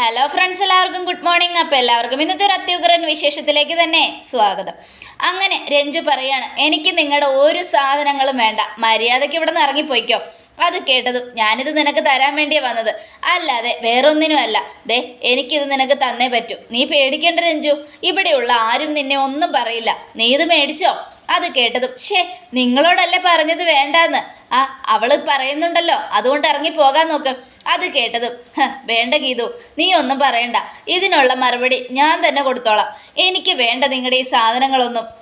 Hello friends എല്ലാവർക്കും good morning അപ്പോൾ എല്ലാവർക്കും ഇന്നത്തെ ഒരു അത്യുഗ്രൻ വിശേഷത്തിലേക്ക് തന്നെ സ്വാഗതം. അങ്ങനെ രഞ്ജു പറയാണ് എനിക്ക് നിങ്ങളുടെ ഒരു സാധനങ്ങളും വേണ്ട. മര്യാദയ്ക്ക് ഇവിടെ നിന്ന് ഇറങ്ങിപ്പോയിക്കോ. അത് കേട്ടതും ഞാനിത് നിനക്ക് തരാൻ വേണ്ടിയാണ് വന്നത്. അല്ലാതെ വേറൊന്നിനും അല്ല. ദേ എനിക്കിത് നിനക്ക് തന്നേ പറ്റൂ. നീ പേടിക്കേണ്ട രഞ്ജു. ഇവിടെയുള്ള ആരും നിന്നെ ഒന്നും പറയില്ല. നീ ഇത് മേടിച്ചോ? അത് കേട്ടതും ഷേ നിങ്ങളോടല്ലേ പറഞ്ഞത് വേണ്ടാന്ന്? ആ അവൾ പറയുന്നുണ്ടല്ലോ. അതുകൊണ്ട് ഇറങ്ങി പോകാൻ നോക്ക്. അത് കേട്ടതും വേണ്ട ഗീതു നീ ഒന്നും പറയണ്ട. ഇതിനുള്ള മറുപടി ഞാൻ തന്നെ കൊടുത്തോളാം. എനിക്ക് വേണ്ട നിങ്ങളുടെ ഈ സാധനങ്ങളൊന്നും.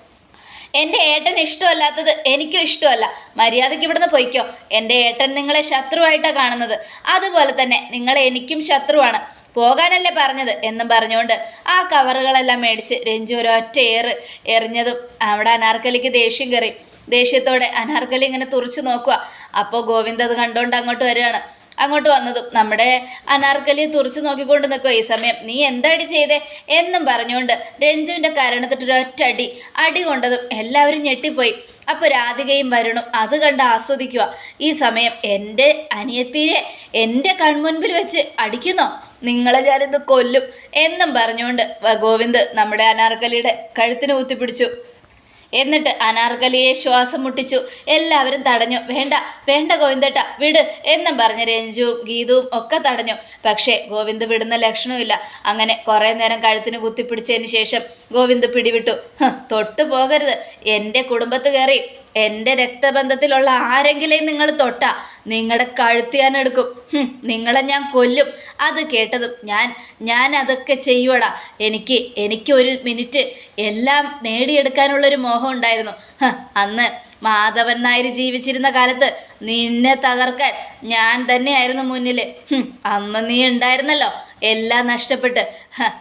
എന്റെ ഏട്ടൻ ഇഷ്ടമല്ലാത്തത് എനിക്കും ഇഷ്ടമല്ല. മര്യാദയ്ക്ക് ഇവിടുന്ന് പൊയ്ക്കോ. എന്റെ ഏട്ടൻ നിങ്ങളെ ശത്രുവായിട്ടാണ് കാണുന്നത്. അതുപോലെ തന്നെ നിങ്ങളെ എനിക്കും ശത്രുവാണ്. പോകാനല്ലേ പറഞ്ഞത് എന്നും പറഞ്ഞുകൊണ്ട് ആ കവറുകളെല്ലാം മേടിച്ച് രഞ്ജു ഒരൊറ്റ ഏറ് എറിഞ്ഞതും അവിടെ അനാർക്കലിക്ക് ദേഷ്യം കയറി. ദേഷ്യത്തോടെ അനാർക്കലി ഇങ്ങനെ തുറച്ചു നോക്കുക. അപ്പോൾ ഗോവിന്ദ് അത് കണ്ടുകൊണ്ട് അങ്ങോട്ട് വരികയാണ്. അങ്ങോട്ട് വന്നതും. നമ്മുടെ അനാർക്കലി തുറച്ചു നോക്കിക്കൊണ്ട് നിൽക്കുക ഈ സമയം. നീ എന്താടി ചെയ്തേ? എന്നും പറഞ്ഞുകൊണ്ട് രഞ്ജുവിന്റെ കരണത്തിട്ട് ഒറ്റ അടി അടി കൊണ്ടതും എല്ലാവരും ഞെട്ടിപ്പോയി. അപ്പോൾ രാധികയും വരുണും അത് കണ്ട് ആസ്വദിക്കുക ഈ സമയം എന്റെ അനിയത്തിനെ എന്റെ കൺമുൻപിൽ വെച്ച് അടിക്കുന്നോ? നിങ്ങളെ ഞാനിത് കൊല്ലും എന്നും പറഞ്ഞുകൊണ്ട് ഗോവിന്ദ് നമ്മുടെ അനാർക്കലിയുടെ കഴുത്തിന് കുത്തിപ്പിടിച്ചു എന്നിട്ട് അനാർക്കലിയെ ശ്വാസം മുട്ടിച്ചു. എല്ലാവരും തടഞ്ഞു. വേണ്ട വേണ്ട ഗോവിന്ദേട്ട വിട് എന്നും പറഞ്ഞ് രഞ്ജുവും ഗീതുവും ഒക്കെ തടഞ്ഞു. പക്ഷേ ഗോവിന്ദ് വിടുന്ന ലക്ഷണമില്ല അങ്ങനെ കുറേ നേരം കഴുത്തിന് കുത്തിപ്പിടിച്ചതിന് ശേഷം ഗോവിന്ദ് പിടിവിട്ടു. "ഹ്, തൊട്ടു പോകരുത് എന്റെ കുടുംബത്ത് കയറി എന്റെ രക്തബന്ധത്തിലുള്ള ആരെങ്കിലും നിങ്ങൾ തൊട്ട. നിങ്ങളുടെ കഴുത്ത് ഞാൻ എടുക്കും. നിങ്ങളെ ഞാൻ കൊല്ലും. അത് കേട്ടതും ഞാൻ ഞാൻ അതൊക്കെ ചെയ്യുവടാ. എനിക്ക് എനിക്ക് ഒരു മിനിറ്റ് എല്ലാം നേടിയെടുക്കാനുള്ളൊരു മോഹം ഉണ്ടായിരുന്നു. അന്ന് മാധവൻ നായർ ജീവിച്ചിരുന്ന കാലത്ത് നിന്നെ തകർക്കാൻ ഞാൻ തന്നെയായിരുന്നു മുന്നിൽ അന്ന് നീ ഉണ്ടായിരുന്നല്ലോ. എല്ലാം നഷ്ടപ്പെട്ട്.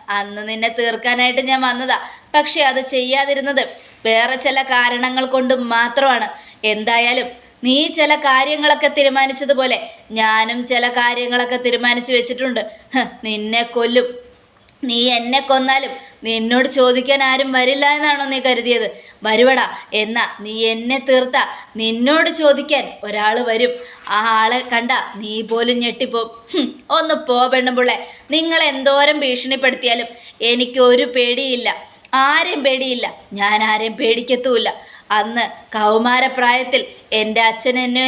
അന്ന് നിന്നെ തീർക്കാനായിട്ട് ഞാൻ വന്നതാ. പക്ഷെ അത് ചെയ്യാതിരുന്നത് വേറെ ചില കാരണങ്ങൾ കൊണ്ട് മാത്രമാണ്. എന്തായാലും നീ ചില കാര്യങ്ങളൊക്കെ തീരുമാനിച്ചതുപോലെ ഞാനും ചില കാര്യങ്ങളൊക്കെ തീരുമാനിച്ചു വെച്ചിട്ടുണ്ട്. നിന്നെ കൊല്ലും. നീ എന്നെ കൊന്നാലും നിന്നോട് ചോദിക്കാൻ ആരും വരില്ല എന്നാണോ നീ കരുതിയത്? വരുവടാ എന്നാ നീ എന്നെ തീർത്ത നിന്നോട് ചോദിക്കാൻ ഒരാൾ വരും. ആ ആളെ കണ്ട നീ പോലും ഞെട്ടിപ്പോവും ഒന്ന് പോ പെണ്ണുമ്പിള്ളെ. നിങ്ങൾ എന്തോരം ഭീഷണിപ്പെടുത്തിയാലും എനിക്കൊരു പേടിയില്ല. ആരെയും പേടിയില്ല. ഞാൻ ആരെയും പേടിക്കത്തുമില്ല. അന്ന് കൗമാരപ്രായത്തിൽ എന്റെ അച്ഛൻ എന്നെ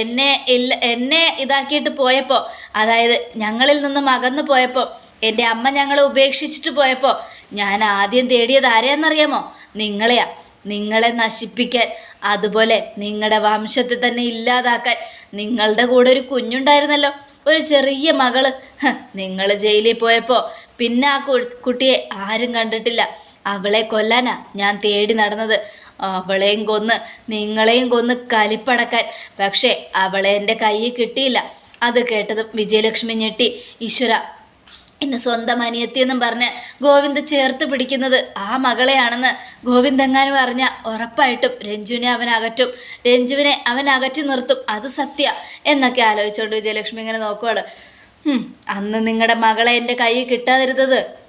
എന്നെ ഇല്ല എന്നെ ഇതാക്കിയിട്ട് പോയപ്പോൾ അതായത് ഞങ്ങളിൽ നിന്നും അകന്നു പോയപ്പോൾ എന്റെ അമ്മ ഞങ്ങളെ ഉപേക്ഷിച്ചിട്ട് പോയപ്പോൾ ഞാൻ ആദ്യം തേടിയത് ആരെയെന്നറിയാമോ നിങ്ങളെയാ. നിങ്ങളെ നശിപ്പിക്കാൻ അതുപോലെ നിങ്ങളുടെ വംശത്തെ തന്നെ ഇല്ലാതാക്കാൻ നിങ്ങളുടെ കൂടെ ഒരു കുഞ്ഞുണ്ടായിരുന്നല്ലോ. ഒരു ചെറിയ മകൾ. നിങ്ങൾ ജയിലിൽ പോയപ്പോൾ പിന്നെ ആ കുട്ടിയെ ആരും കണ്ടിട്ടില്ല. അവളെ കൊല്ലാനാ ഞാൻ തേടി നടന്നത്. അവളെയും കൊന്ന് നിങ്ങളെയും കൊന്ന് കലിപ്പടക്കാൻ. പക്ഷേ അവളെ എന്റെ കയ്യിൽ കിട്ടിയില്ല. അത് കേട്ടതും വിജയലക്ഷ്മി ഞെട്ടി. ഈശ്വര ഇന്ന് സ്വന്തം അനിയത്തിയെന്നും പറഞ്ഞ് ഗോവിന്ദ് ചേർത്ത് പിടിക്കുന്നത് ആ മകളെയാണെന്ന് ഗോവിന്ദ് എങ്ങാനും അറിഞ്ഞ ഉറപ്പായിട്ടും രഞ്ജുവിനെ അവൻ അകറ്റും. രഞ്ജുവിനെ അവൻ അകറ്റി നിർത്തും. അത് സത്യ എന്നൊക്കെ ആലോചിച്ചുകൊണ്ട് വിജയലക്ഷ്മി ഇങ്ങനെ നോക്കുവാണ്. അന്ന് നിങ്ങളുടെ മകളെ എന്റെ കയ്യിൽ കിട്ടാതിരുന്നത്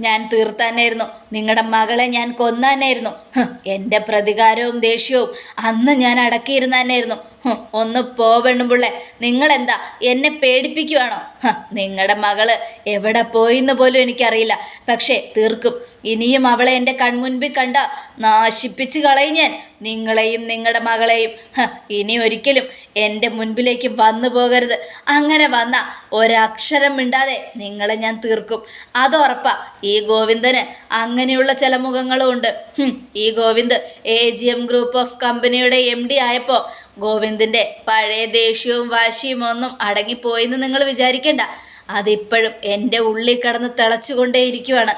ഞാൻ തീർത്താനായിരുന്നു. നിങ്ങളുടെ മകളെ ഞാൻ കൊന്നാനായിരുന്നു. എന്റെ പ്രതികാരവും ദേഷ്യവും അന്ന് ഞാൻ അടക്കിയിരുന്നാനായിരുന്നു. ഒന്ന് പോ നിങ്ങൾ നിങ്ങളെന്താ? എന്നെ പേടിപ്പിക്കുവാണോ? നിങ്ങളുടെ മകൾ എവിടെ പോയിന്ന് പോലും എനിക്കറിയില്ല. പക്ഷേ തീർക്കും. ഇനിയും അവളെ എന്റെ കൺമുൻപിൽ കണ്ട നാശിപ്പിച്ച് കളയും ഞാൻ. നിങ്ങളെയും നിങ്ങളുടെ മകളെയും. ഇനി ഒരിക്കലും എന്റെ മുൻപിലേക്ക് വന്നു പോകരുത്. അങ്ങനെ വന്ന ഒരക്ഷരം മിണ്ടാതെ നിങ്ങളെ ഞാൻ തീർക്കും. അതുറപ്പാ ഈ ഗോവിന്ദന് അങ്ങനെയുള്ള ചില മുഖങ്ങളും ഉണ്ട്. ഈ Govind A G M group of കമ്പനിയുടെ എം ഡി ആയപ്പോൾ ഗോവിന്ദിന്റെ പഴയ ദേഷ്യവും വാശിയും ഒന്നും അടങ്ങിപ്പോയെന്ന് നിങ്ങൾ വിചാരിക്കണ്ട. അതിപ്പോഴും എന്റെ ഉള്ളിൽ കടന്ന് തിളച്ചുകൊണ്ടേയിരിക്കുവാണ്.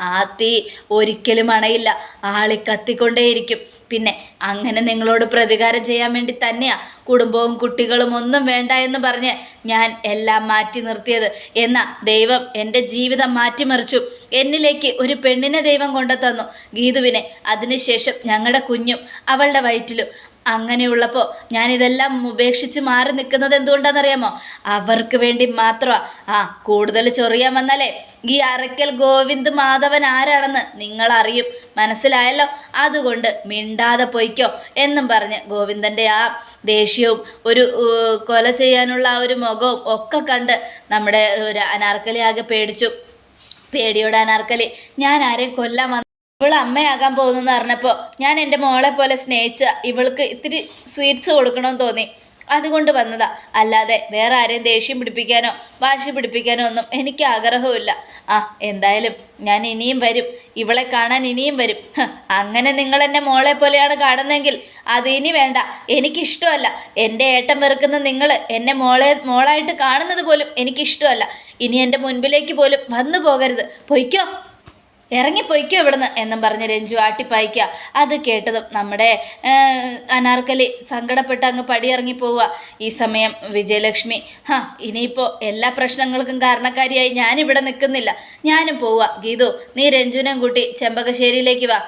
ആ തീ ഒരിക്കലും അണയില്ല. ആളി കത്തിക്കൊണ്ടേയിരിക്കും. പിന്നെ അങ്ങനെ നിങ്ങളോട് പ്രതികാരം ചെയ്യാൻ വേണ്ടി തന്നെയാ കുടുംബവും കുട്ടികളും ഒന്നും വേണ്ട എന്ന് പറഞ്ഞ് ഞാൻ എല്ലാം മാറ്റി നിർത്തിയത്. എന്നാ ദൈവം എന്റെ ജീവിതം മാറ്റിമറിച്ചു. എന്നിലേക്ക് ഒരു പെണ്ണിനെ ദൈവം കൊണ്ടുതന്നു. ഗീതുവിനെ. അതിനുശേഷം ഞങ്ങളുടെ കുഞ്ഞും അവളുടെ വയറ്റിലും. അങ്ങനെയുള്ളപ്പോൾ ഞാനിതെല്ലാം ഉപേക്ഷിച്ച് മാറി നിൽക്കുന്നത് എന്തുകൊണ്ടാണെന്നറിയാമോ? അവർക്ക് വേണ്ടി മാത്രമാ. ആ കൂടുതൽ ചൊറിയാൻ വന്നാലേ ഈ അറയ്ക്കൽ ഗോവിന്ദ് മാധവൻ ആരാണെന്ന് നിങ്ങൾ അറിയും മനസ്സിലായല്ലോ? അതുകൊണ്ട് മിണ്ടാതെ പൊയ്ക്കോ എന്നും പറഞ്ഞ് ഗോവിന്ദന്റെ ആ ദേഷ്യവും ഒരു കൊല ചെയ്യാനുള്ള ആ ഒരു മുഖവും ഒക്കെ കണ്ട് നമ്മുടെ ഒരു അനാർക്കലി ആകെ പേടിച്ചു. പേടിയോടെ അനാർക്കലി ഞാൻ ആരെയും കൊല്ലാൻ ഇവൾ അമ്മയാകാൻ പോകുന്നെന്ന് പറഞ്ഞപ്പോൾ ഞാൻ എന്റെ മോളെ പോലെ സ്നേഹിച്ച ഇവൾക്ക് ഇത്തിരി സ്വീറ്റ്സ് കൊടുക്കണമെന്ന് തോന്നി. അതുകൊണ്ട് വന്നതാ. അല്ലാതെ വേറെ ആരെയും ദേഷ്യം പിടിപ്പിക്കാനോ വാശി പിടിപ്പിക്കാനോ ഒന്നും എനിക്ക് ആഗ്രഹമില്ല ആ എന്തായാലും ഞാൻ ഇനിയും വരും. ഇവളെ കാണാൻ ഇനിയും വരും. അങ്ങനെ നിങ്ങൾ എന്നെ മോളെ പോലെയാണ് കാണുന്നതെങ്കിൽ അത് ഇനി വേണ്ട. എനിക്കിഷ്ടമല്ല. എന്റെ ഏട്ടം വെറുക്കുന്ന നിങ്ങൾ എന്നെ മോളെ മോളായിട്ട് കാണുന്നത് പോലും എനിക്കിഷ്ടമല്ല. ഇനി എന്റെ മുൻപിലേക്ക് പോലും വന്നു പോകരുത്. പൊയ്ക്കോ. ഇറങ്ങിപ്പോയിക്കോ ഇവിടുന്ന് എന്നും പറഞ്ഞ് രഞ്ജു ആട്ടിപ്പായിക്കുക അത് കേട്ടതും നമ്മുടെ അനാർക്കലി സങ്കടപ്പെട്ട് അങ്ങ് പടിയിറങ്ങി പോവുക. ഈ സമയം വിജയലക്ഷ്മി ഹാ ഇനിയിപ്പോൾ എല്ലാ പ്രശ്നങ്ങൾക്കും കാരണക്കാരിയായി ഞാനിവിടെ നിൽക്കുന്നില്ല. ഞാനും പോവുക. ഗീതു നീ രഞ്ജുവിനെയും കൂട്ടി ചെമ്പകശ്ശേരിയിലേക്ക് വാ.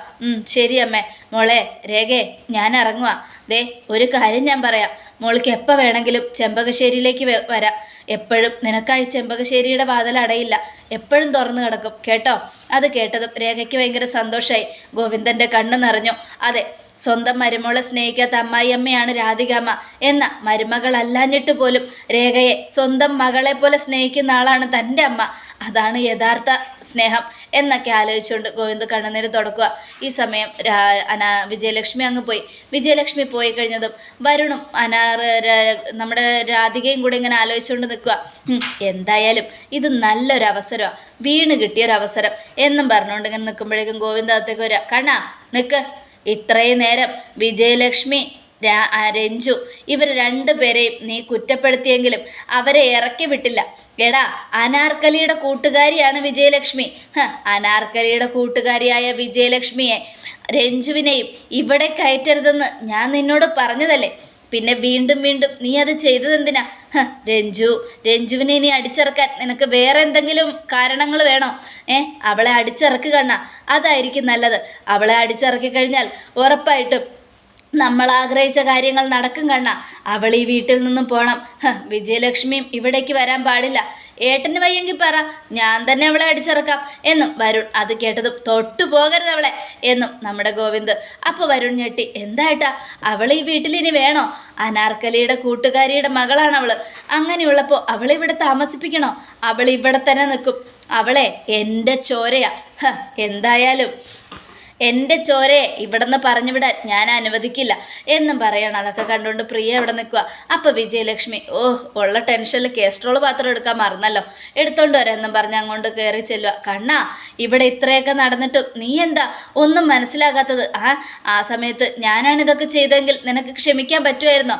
ശരി അമ്മേ. മോളെ രേഖേ ഞാൻ ഇറങ്ങുക ദേ ഒരു കാര്യം ഞാൻ പറയാം. മോൾക്ക് എപ്പോൾ വേണമെങ്കിലും ചെമ്പകശ്ശേരിയിലേക്ക് വരാം. എപ്പോഴും നിനക്കായി ചെമ്പകശ്ശേരിയുടെ വാതിൽ അടയില്ല. എപ്പോഴും തുറന്നു കിടക്കും. കേട്ടോ? അത് കേട്ടതും രേഖയ്ക്ക് ഭയങ്കര സന്തോഷമായി ഗോവിന്ദന്റെ കണ്ണ് നിറഞ്ഞു. അതെ സ്വന്തം മരുമോളെ സ്നേഹിക്കാത്ത അമ്മായിയമ്മയാണ് രാധികാമ്മ എന്ന മരുമകളല്ലാഞ്ഞിട്ട് പോലും രേഖയെ സ്വന്തം മകളെ പോലെ സ്നേഹിക്കുന്ന ആളാണ് തന്റെ അമ്മ. അതാണ് യഥാർത്ഥ സ്നേഹം എന്നൊക്കെ ആലോചിച്ചുകൊണ്ട് ഗോവിന്ദ് കണ്ണുനീര് തുടക്കുക. ഈ സമയം അന വിജയലക്ഷ്മി അങ്ങ് പോയി. വിജയലക്ഷ്മി പോയി കഴിഞ്ഞതും വരുണും അന നമ്മുടെ രാധികയും കൂടി ഇങ്ങനെ ആലോചിച്ചുകൊണ്ട് നിൽക്കുക. എന്തായാലും ഇത് നല്ലൊരു അവസരമാണ് വീണ് കിട്ടിയൊരവസരം എന്നും പറഞ്ഞുകൊണ്ട് ഇങ്ങനെ നിൽക്കുമ്പോഴേക്കും ഗോവിന്ദത്തേക്ക് വരിക. കണ്ണാ നിൽക്ക് ഇത്രയും നേരം വിജയലക്ഷ്മി രഞ്ജു ഇവർ രണ്ടുപേരെയും നീ കുറ്റപ്പെടുത്തിയെങ്കിലും അവരെ ഇറക്കി വിട്ടില്ല. എടാ അനാർക്കലിയുടെ കൂട്ടുകാരിയാണ് വിജയലക്ഷ്മി. അനാർക്കലിയുടെ കൂട്ടുകാരിയായ വിജയലക്ഷ്മിയെ രഞ്ജുവിനെയും ഇവിടെ കയറ്റരുതെന്ന് ഞാൻ നിന്നോട് പറഞ്ഞതല്ലേ? പിന്നെ വീണ്ടും വീണ്ടും നീ അത് ചെയ്തതെന്തിനാ? രഞ്ജു. രഞ്ജുവിനെ ഇനി അടിച്ചിറക്കാൻ നിനക്ക് വേറെ എന്തെങ്കിലും കാരണങ്ങൾ വേണോ? ഏ അവളെ അടിച്ചിറക്കുക കണ്ണ. അതായിരിക്കും നല്ലത്. അവളെ അടിച്ചിറക്കി കഴിഞ്ഞാൽ ഉറപ്പായിട്ടും നമ്മൾ ആഗ്രഹിച്ച കാര്യങ്ങൾ നടക്കും കണ്ണ. അവൾ ഈ വീട്ടിൽ നിന്നും പോണം. വിജയലക്ഷ്മിയും ഇവിടേക്ക് വരാൻ പാടില്ല. ഏട്ടന് വയ്യെങ്കിൽ പറ. ഞാൻ തന്നെ അവളെ അടിച്ചിറക്കാം. എന്നും വരുൺ അത് കേട്ടതും തൊട്ടു പോകരുത് അവളെ. എന്നും നമ്മുടെ ഗോവിന്ദ്. അപ്പോൾ വരുൺ ഞെട്ടി. എന്തായിട്ടാ അവൾ ഈ വീട്ടിൽ ഇനി വേണോ? അനാർക്കലിയുടെ കൂട്ടുകാരിയുടെ മകളാണ് അവൾ അങ്ങനെയുള്ളപ്പോൾ അവളെ ഇവിടെ താമസിപ്പിക്കണോ? അവൾ ഇവിടെ തന്നെ നിൽക്കും. അവളെ എന്റെ ചോരയാ. എന്തായാലും. എന്റെ ചോരയെ ഇവിടുന്ന് പറഞ്ഞു വിടാൻ ഞാൻ അനുവദിക്കില്ല. എന്നും പറയണം. അതൊക്കെ കണ്ടുകൊണ്ട് പ്രിയ ഇവിടെ നിൽക്കുക അപ്പോൾ വിജയലക്ഷ്മി ഓ ഉള്ള ടെൻഷനിൽ കേസ്ട്രോൾ പാത്രം എടുക്കാൻ മറന്നല്ലോ. എടുത്തോണ്ട് വരാം എന്നും പറഞ്ഞ് അങ്ങോട്ട് കയറി ചെല്ലുക കണ്ണാ ഇവിടെ ഇത്രയൊക്കെ നടന്നിട്ടും നീ എന്താ? ഒന്നും മനസ്സിലാകാത്തത്. ആ ആ സമയത്ത് ഞാനാണ് ഇതൊക്കെ ചെയ്തെങ്കിൽ നിനക്ക് ക്ഷമിക്കാൻ പറ്റുമായിരുന്നോ?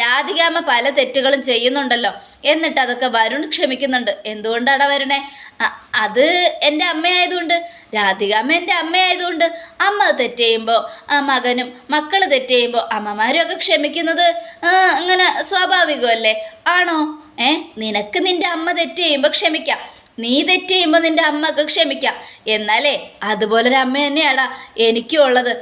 രാധികാമ രാധികാമ്മ പല തെറ്റുകളും ചെയ്യുന്നുണ്ടല്ലോ. എന്നിട്ട് അതൊക്കെ വരുൺ ക്ഷമിക്കുന്നുണ്ട്. എന്തുകൊണ്ടാണ് വരുണേ? അത് എന്റെ അമ്മയായതുകൊണ്ട് രാധികാമ്മ എന്റെ അമ്മയായതുകൊണ്ട് അമ്മ തെറ്റ് ചെയ്യുമ്പോൾ മകനും മക്കൾ തെറ്റ് ചെയ്യുമ്പോൾ അമ്മമാരും ഒക്കെ ക്ഷമിക്കുന്നത് ഇങ്ങനെ സ്വാഭാവികമല്ലേ? ആണോ? ഏ നിനക്ക് നിന്റെ അമ്മ തെറ്റ് ചെയ്യുമ്പോൾ ക്ഷമിക്കാം. നീ തെറ്റ് ചെയ്യുമ്പോൾ നിന്റെ അമ്മയ്ക്ക് ക്ഷമിക്കാം. എന്നാലേ അതുപോലൊരു അമ്മ തന്നെയാടാ എനിക്കും ഉള്ളത്.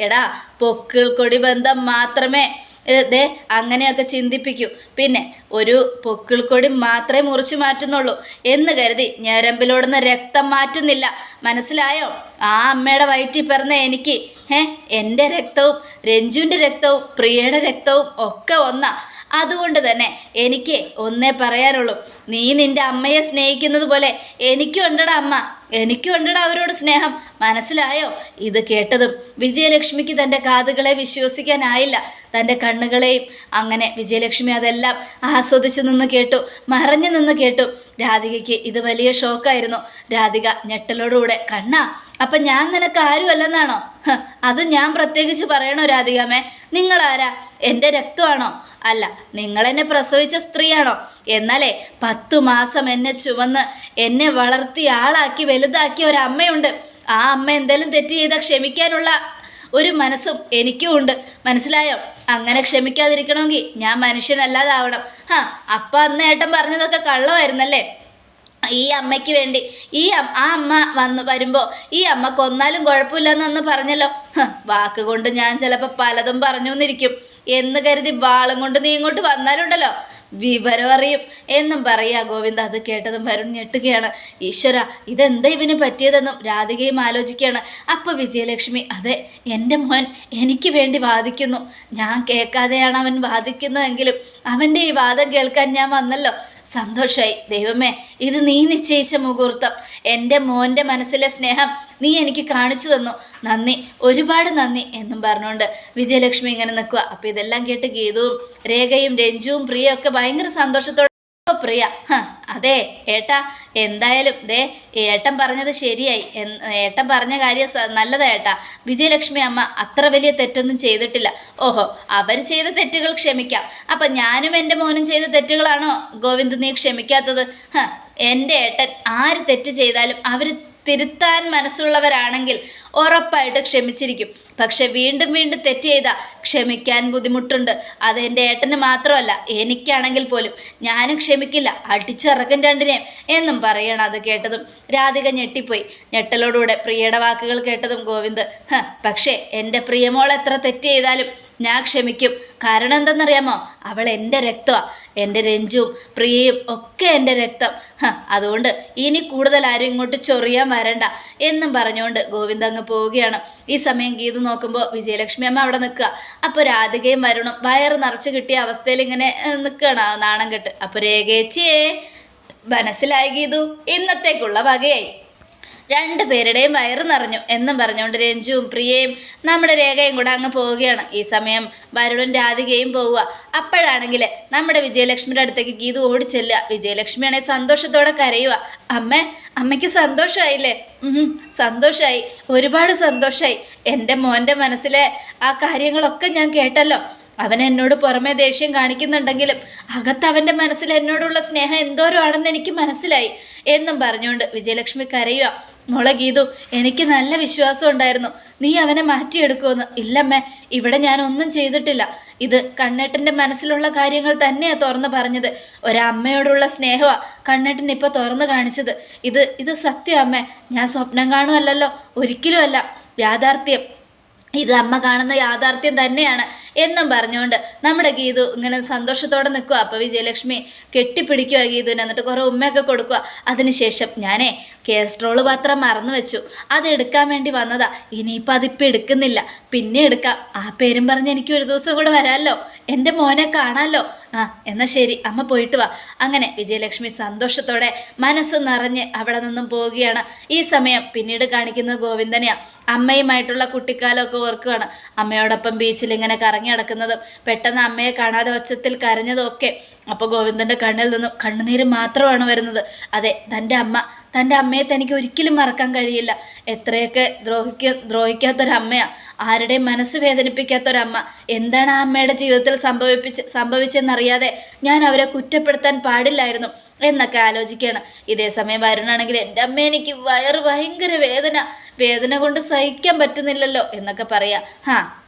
എടാ പൊക്കിൾ കൊടി ബന്ധം മാത്രമേ ദേ അങ്ങനെയൊക്കെ ചിന്തിപ്പിക്കൂ. പിന്നെ ഒരു പൊക്കിൾക്കൊടി മാത്രമേ മുറിച്ചു മാറ്റുന്നുള്ളൂ എന്ന് കരുതി ഞരമ്പിലോടുന്ന രക്തം മാറ്റുന്നില്ല. മനസ്സിലായോ? ആ അമ്മയുടെ വയറ്റിൽ പിറന്ന എനിക്ക് ഏ എന്റെ രക്തവും രഞ്ജുവിന്റെ രക്തവും പ്രിയയുടെ രക്തവും ഒക്കെ ഒന്നാ. അതുകൊണ്ട് തന്നെ എനിക്ക് ഒന്നേ പറയാനുള്ളൂ. നീ നിന്റെ അമ്മയെ സ്നേഹിക്കുന്നത് പോലെ എനിക്കും ഉണ്ടടാ അമ്മ. എനിക്കും ഉണ്ടടാ അവരോട് സ്നേഹം. മനസ്സിലായോ? ഇത് കേട്ടതും വിജയലക്ഷ്മിക്ക് തന്റെ കാതുകളെ വിശ്വസിക്കാനായില്ല. തന്റെ കണ്ണുകളെയും അങ്ങനെ വിജയലക്ഷ്മി അതെല്ലാം ആസ്വദിച്ചു നിന്ന് കേട്ടു മറഞ്ഞു നിന്ന് കേട്ടു. രാധികയ്ക്ക് ഇത് വലിയ ഷോക്കായിരുന്നു. രാധിക ഞെട്ടലോടുകൂടെ കണ്ണാ അപ്പം ഞാൻ നിനക്ക് ആരുമല്ലെന്നാണോ? അത് ഞാൻ പ്രത്യേകിച്ച് പറയണോ രാധികാമേ? നിങ്ങൾ ആരാ? എന്റെ രക്തമാണോ? അല്ല നിങ്ങൾ എന്നെ പ്രസവിച്ച സ്ത്രീയാണോ? എന്നാലേ പത്തു മാസം എന്നെ ചുമന്ന് എന്നെ വളർത്തി ആളാക്കി വലുതാക്കിയ ഒരു അമ്മയുണ്ട് ആ അമ്മ എന്തെങ്കിലും തെറ്റ് ചെയ്താൽ ക്ഷമിക്കാനുള്ള ഒരു മനസ്സും എനിക്കും ഉണ്ട്. മനസ്സിലായോ? അങ്ങനെ ക്ഷമിക്കാതിരിക്കണമെങ്കിൽ ഞാൻ മനുഷ്യനല്ലാതാവണം. ഹാ അപ്പം അന്ന് ഏട്ടൻ പറഞ്ഞതൊക്കെ കള്ളമായിരുന്നല്ലേ? ഈ അമ്മയ്ക്ക് വേണ്ടി. ഈ ആ അമ്മ വന്ന് വരുമ്പോൾ ഈ അമ്മ കൊന്നാലും കുഴപ്പമില്ലെന്നൊന്ന് പറഞ്ഞല്ലോ. വാക്കുകൊണ്ട് വാക്ക് കൊണ്ട് ഞാൻ ചിലപ്പോൾ പലതും പറഞ്ഞു എന്നിരിക്കും എന്ന് കരുതി വാളും കൊണ്ട് നീ ഇങ്ങോട്ട് വന്നാലുണ്ടല്ലോ. വിവരം അറിയും. എന്നും പറയാ ഗോവിന്ദ അത് കേട്ടതും വരുൺ ഞെട്ടുകയാണ്. ഈശ്വര ഇതെന്താ ഇവന് പറ്റിയതെന്നും രാധികയും ആലോചിക്കുകയാണ്. അപ്പോൾ വിജയലക്ഷ്മി അതെ എന്റെ മോൻ എനിക്ക് വേണ്ടി വാദിക്കുന്നു. ഞാൻ കേൾക്കാതെയാണ് അവൻ വാദിക്കുന്നതെങ്കിലും അവന്റെ ഈ വാദം കേൾക്കാൻ ഞാൻ വന്നല്ലോ. സന്തോഷമായി ദൈവമേ ഇത് നീ നിശ്ചയിച്ച മുഹൂർത്തം. എന്റെ മോന്റെ മനസ്സിലെ സ്നേഹം നീ എനിക്ക് കാണിച്ചു തന്നു. നന്ദി ഒരുപാട് നന്ദി എന്നും പറഞ്ഞുകൊണ്ട് വിജയലക്ഷ്മി ഇങ്ങനെ നിൽക്കുക അപ്പോൾ ഇതെല്ലാം കേട്ട് ഗീതവും രേഖയും രഞ്ജുവും പ്രിയ ഒക്കെ ഭയങ്കര സന്തോഷത്തോടെ. പ്രിയ അതെ ഏട്ടാ എന്തായാലും ദേ ഏട്ടൻ പറഞ്ഞത് ശരിയായി. ഏട്ടൻ പറഞ്ഞ കാര്യം നല്ലതാ ഏട്ടാ. വിജയലക്ഷ്മി അമ്മ അത്ര വലിയ തെറ്റൊന്നും ചെയ്തിട്ടില്ല. ഓഹോ അവർ ചെയ്ത തെറ്റുകൾ ക്ഷമിക്കാം. അപ്പം ഞാനും എന്റെ മോനും ചെയ്ത തെറ്റുകളാണോ? ഗോവിന്ദ് നീ ക്ഷമിക്കാത്തത്? എന്റെ ഏട്ടൻ ആര് തെറ്റ് ചെയ്താലും അവർ തിരുത്താൻ മനസ്സുള്ളവരാണെങ്കിൽ ഉറപ്പായിട്ട് ക്ഷമിച്ചിരിക്കും. പക്ഷെ വീണ്ടും വീണ്ടും തെറ്റ് ചെയ്താൽ ക്ഷമിക്കാൻ ബുദ്ധിമുട്ടുണ്ട്. അത് എന്റെ ഏട്ടന് മാത്രമല്ല എനിക്കാണെങ്കിൽ പോലും. ഞാനും ക്ഷമിക്കില്ല അടിച്ചിറക്കും രണ്ടിനെയും എന്നും പറയണം അത് കേട്ടതും. രാധിക ഞെട്ടിപ്പോയി. ഞെട്ടലോടുകൂടെ പ്രിയയുടെ വാക്കുകൾ കേട്ടതും ഗോവിന്ദ് "ഹ, പക്ഷേ എന്റെ പ്രിയമോൾ എത്ര തെറ്റ് ചെയ്താലും ഞാൻ ക്ഷമിക്കും. കാരണം എന്തെന്നറിയാമോ? അവൾ എന്റെ രക്തമാണ് എന്റെ രഞ്ജുവും പ്രിയയും ഒക്കെ എന്റെ രക്തം. അതുകൊണ്ട് ഇനി കൂടുതൽ ആരും ഇങ്ങോട്ട് ചൊറിയാൻ വരണ്ട എന്നും പറഞ്ഞുകൊണ്ട് ഗോവിന്ദ് അങ്ങ് പോവുകയാണ്. ഈ സമയം ഗീതു നോക്കുമ്പോൾ വിജയലക്ഷ്മി അമ്മ അവിടെ നിൽക്കുക. അപ്പോൾ രാധികയും വരുണും വയറ് നിറച്ച് കിട്ടിയ അവസ്ഥയിൽ ഇങ്ങനെ നിൽക്കുകയാണ് നാണം കെട്ട്. അപ്പോൾ രേഖേച്ചിയേ മനസ്സിലായി ഗീതു? ഇന്നത്തേക്കുള്ള വകയായി. രണ്ട് പേരുടെയും വയറ് നിറഞ്ഞു എന്നും പറഞ്ഞുകൊണ്ട് രഞ്ജുവും പ്രിയയും നമ്മുടെ രേഖയും കൂടെ അങ്ങ് പോവുകയാണ്. ഈ സമയം വരുണും രാധികയും പോവുക. അപ്പോഴാണെങ്കിൽ നമ്മുടെ വിജയലക്ഷ്മിയുടെ അടുത്തേക്ക് ഗീതു ഓടിച്ചെല്ലുക വിജയലക്ഷ്മിയാണെ സന്തോഷത്തോടെ കരയുക. അമ്മ അമ്മയ്ക്ക് സന്തോഷമായില്ലേ സന്തോഷമായി ഒരുപാട് സന്തോഷമായി എന്റെ മോന്റെ മനസ്സിലെ ആ കാര്യങ്ങളൊക്കെ ഞാൻ കേട്ടല്ലോ. അവൻ എന്നോട് പുറമേ ദേഷ്യം കാണിക്കുന്നുണ്ടെങ്കിലും അകത്ത് അവന്റെ മനസ്സിൽ എന്നോടുള്ള സ്നേഹം എന്തോരം ആണെന്ന് എനിക്ക് മനസ്സിലായി എന്നും പറഞ്ഞുകൊണ്ട് വിജയലക്ഷ്മി കരയുക. മോളെ ഗീതു എനിക്ക് നല്ല വിശ്വാസം ഉണ്ടായിരുന്നു. നീ അവനെ മാറ്റിയെടുക്കുമെന്ന് ഇല്ലമ്മേ ഇവിടെ ഞാൻ ഒന്നും ചെയ്തിട്ടില്ല. ഇത് കണ്ണേട്ടന്റെ മനസ്സിലുള്ള കാര്യങ്ങൾ തന്നെയാണ് തുറന്ന് പറഞ്ഞത്. ഒരമ്മയോടുള്ള സ്നേഹമാണ് കണ്ണേട്ടൻ ഇപ്പോൾ തുറന്ന് കാണിച്ചത്. ഇത് ഇത് സത്യം അമ്മേ. ഞാൻ സ്വപ്നം കാണുമല്ലല്ലോ ഒരിക്കലും അല്ല യാഥാർത്ഥ്യം. ഇത് അമ്മ കാണുന്ന യാഥാർത്ഥ്യം തന്നെയാണ്. എന്നും പറഞ്ഞുകൊണ്ട് നമ്മുടെ ഗീതു ഇങ്ങനെ സന്തോഷത്തോടെ നിൽക്കുക. അപ്പോൾ വിജയലക്ഷ്മി കെട്ടിപ്പിടിക്കുക ഗീതുവിനെ. എന്നിട്ട് കുറേ ഉമ്മയൊക്കെ കൊടുക്കുക. അതിനുശേഷം ഞാനേ കേസ്ട്രോൾ പാത്രം മറന്നു വെച്ചു അത് എടുക്കാൻ വേണ്ടി വന്നതാ. ഇനിയിപ്പോൾ അതിപ്പോൾ എടുക്കുന്നില്ല. പിന്നെ എടുക്കാം. ആ പേരും പറഞ്ഞ് എനിക്ക് ഒരു ദിവസം കൂടെ വരാമല്ലോ. എന്റെ മോനെ കാണാമല്ലോ. ആ എന്നാൽ ശരി. അമ്മ പോയിട്ട് വാ. അങ്ങനെ വിജയലക്ഷ്മി സന്തോഷത്തോടെ മനസ്സ് നിറഞ്ഞ് അവിടെ നിന്നും പോവുകയാണ്. ഈ സമയം പിന്നീട് കാണിക്കുന്ന ഗോവിന്ദനെയാണ് അമ്മയുമായിട്ടുള്ള കുട്ടിക്കാലമൊക്കെ ഓർക്കുകയാണ് അമ്മയോടൊപ്പം ബീച്ചിൽ ഇങ്ങനെ കറങ്ങി നടക്കുന്നതും പെട്ടെന്ന് അമ്മയെ കാണാതെ ഒച്ചത്തിൽ കരഞ്ഞതും ഒക്കെ അപ്പോൾ ഗോവിന്ദന്റെ കണ്ണിൽ നിന്നും കണ്ണുനീര് മാത്രമാണ് വരുന്നത്. അതെ തന്റെ അമ്മ തന്റെ അമ്മയെ തനിക്ക് ഒരിക്കലും മറക്കാൻ കഴിയില്ല. എത്രയൊക്കെ ദ്രോഹിക്ക ദ്രോഹിക്കാത്തൊരമ്മയാണ് ആരുടെയും മനസ്സ് വേദനിപ്പിക്കാത്തൊരമ്മ. എന്താണ് ആ അമ്മയുടെ ജീവിതത്തിൽ സംഭവിപ്പിച്ച് സംഭവിച്ചെന്നറിയാതെ ഞാൻ അവരെ കുറ്റപ്പെടുത്താൻ പാടില്ലായിരുന്നു എന്നൊക്കെ ആലോചിക്കുകയാണ്. ഇതേ സമയം വരുണാണെങ്കിൽ എന്റെ അമ്മ എനിക്ക് വയറ് ഭയങ്കര വേദന. വേദന കൊണ്ട് സഹിക്കാൻ പറ്റുന്നില്ലല്ലോ എന്നൊക്കെ പറയാം. ഹാ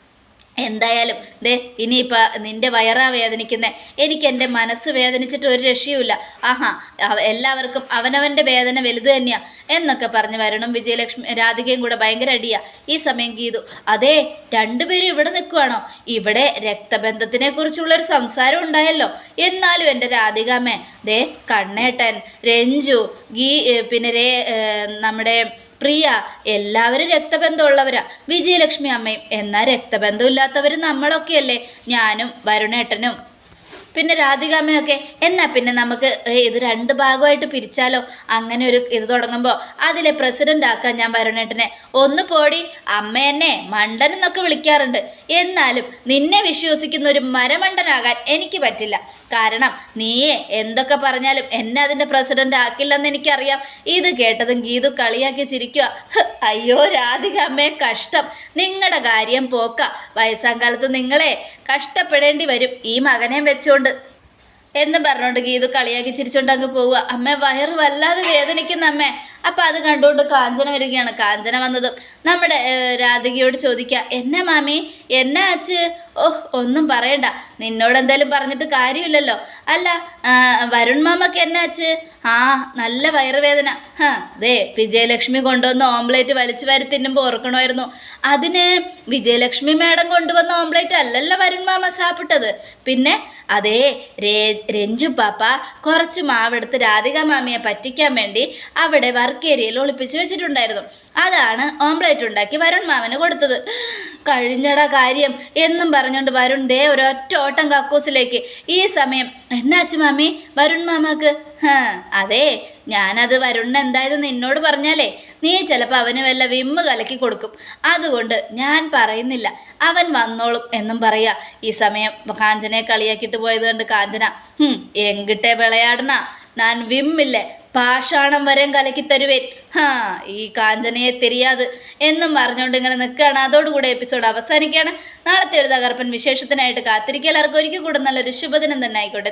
എന്തായാലും ദേ ഇനിയിപ്പോൾ നിന്റെ വയറാ വേദനിക്കുന്നേ. എനിക്ക് എന്റെ മനസ്സ് വേദനിച്ചിട്ട് ഒരു രക്ഷയുമില്ല. ആഹാ എല്ലാവർക്കും അവനവന്റെ വേദന വലുത് തന്നെയാണ് എന്നൊക്കെ പറഞ്ഞ് വരണം വിജയലക്ഷ്മി രാധികയും കൂടെ ഭയങ്കര അടിയാ. ഈ സമയം ഗീതു അതേ രണ്ടുപേരും ഇവിടെ നിൽക്കുവാണോ ഇവിടെ രക്തബന്ധത്തിനെ കുറിച്ചുള്ളൊരു സംസാരം ഉണ്ടായല്ലോ. എന്നാലും എന്റെ രാധികാമ്മേ ദേ കണ്ണേട്ടൻ രഞ്ജു ഗീ പിന്നെ നമ്മുടെ പ്രിയ എല്ലാവരും രക്തബന്ധമുള്ളവരാ. വിജയലക്ഷ്മി അമ്മയും എന്നാൽ രക്തബന്ധമില്ലാത്തവർ നമ്മളൊക്കെയല്ലേ. ഞാനും വരുണേട്ടനും. പിന്നെ രാധികാമ്മയൊക്കെ എന്നാൽ പിന്നെ നമുക്ക് ഇത് രണ്ട് ഭാഗമായിട്ട് പിരിച്ചാലോ? അങ്ങനെ ഒരു ഇത് തുടങ്ങുമ്പോൾ അതിലെ പ്രസിഡന്റ് ആക്കാൻ ഞാൻ വരുണേട്ടനെ. ഒന്ന് പോടി അമ്മ എന്നെ മണ്ടൻ എന്നൊക്കെ വിളിക്കാറുണ്ട്. എന്നാലും നിന്നെ വിശ്വസിക്കുന്ന ഒരു മരമണ്ടനാകാൻ എനിക്ക് പറ്റില്ല. കാരണം നീയെ എന്തൊക്കെ പറഞ്ഞാലും എന്നെ അതിന്റെ പ്രസിഡന്റ് ആക്കില്ലെന്ന് എനിക്കറിയാം. ഇത് കേട്ടതും ഗീതു കളിയാക്കി ചിരിക്കുക അയ്യോ രാധിക അമ്മേ കഷ്ടം. നിങ്ങളുടെ കാര്യം പോക്ക. വയസ്സാം കാലത്ത് നിങ്ങളെ കഷ്ടപ്പെടേണ്ടി വരും ഈ മകനെ വെച്ചുകൊണ്ട് എന്ന് പറഞ്ഞുകൊണ്ട് ഗീതു കളിയാക്കി ചിരിച്ചുകൊണ്ട് അങ്ങ് പോവുക അമ്മ വയറ് വല്ലാതെ വേദനിക്കുന്ന അമ്മേ അപ്പം അത് കണ്ടുകൊണ്ട് കാഞ്ചന വരികയാണ്. കാഞ്ചന വന്നതും നമ്മുടെ രാധികയോട് ചോദിക്കുക എന്നാ മാമി എന്നാ അച്ച് ഓഹ് ഒന്നും പറയണ്ട. നിന്നോട് എന്തായാലും പറഞ്ഞിട്ട് കാര്യമില്ലല്ലോ. അല്ല വരുൺ മാമക്ക് എന്നാ അച്ച് ആ നല്ല വയറുവേദന. ഹാ ദേ വിജയലക്ഷ്മി കൊണ്ടുവന്ന ഓംലേറ്റ് വലിച്ചു വാരി തിന്നുമ്പോൾ ഓർക്കണമായിരുന്നു. അതിന് വിജയലക്ഷ്മി മാഡം കൊണ്ടുവന്ന ഓംലേറ്റ് അല്ലല്ലോ വരുൺ മാമ സാപ്പിട്ടത്. പിന്നെ അതേ രേ രഞ്ജു പാപ്പ കുറച്ച് മാവെടുത്ത് രാധിക മാമിയെ പറ്റിക്കാൻ വേണ്ടി അവിടെ വർക്ക് ഏരിയയിൽ ഒളിപ്പിച്ച് വെച്ചിട്ടുണ്ടായിരുന്നു. അതാണ് ഓംലേറ്റ് ഉണ്ടാക്കി വരുൺ മാമന് കൊടുത്തത്. കഴിഞ്ഞട കാര്യം. എന്നും പറഞ്ഞുകൊണ്ട് വരുൺ ദേ ഒരൊറ്റ ഓട്ടം കക്കൂസിലേക്ക്. ഈ സമയം എന്നാച്ചു മാമി? വരുൺ മാമാക്ക്. അതെ ഞാനത് വരുണ് എന്തായത് നിന്നോട് പറഞ്ഞാലേ. നീ ചിലപ്പോൾ അവന് വല്ല വിമ്മ് കലക്കി കൊടുക്കും. അതുകൊണ്ട് ഞാൻ പറയുന്നില്ല. അവൻ വന്നോളും എന്നും പറയുക ഈ സമയം കാഞ്ചനയെ കളിയാക്കിയിട്ട് പോയത് കണ്ട് കാഞ്ചന എങ്കിട്ടെ വിളയാടണ. ഞാൻ വിമ്മില്ലേ? പാഷാണം വരം കലക്കി തരുവേൻ. ഹാ ഈ കാഞ്ചനയെ തെരിയാത് എന്നും പറഞ്ഞുകൊണ്ട് ഇങ്ങനെ നിൽക്കുകയാണ്. അതോടുകൂടെ എപ്പിസോഡ് അവസാനിക്കുകയാണ്. നാളത്തെ ഒരു തകർപ്പൻ വിശേഷത്തിനായിട്ട് കാത്തിരിക്കുക. എല്ലാവർക്കും ഒരിക്കൽ കൂടെ നല്ലൊരു ശുഭദിനം തന്നെ ആയിക്കോട്ടെ.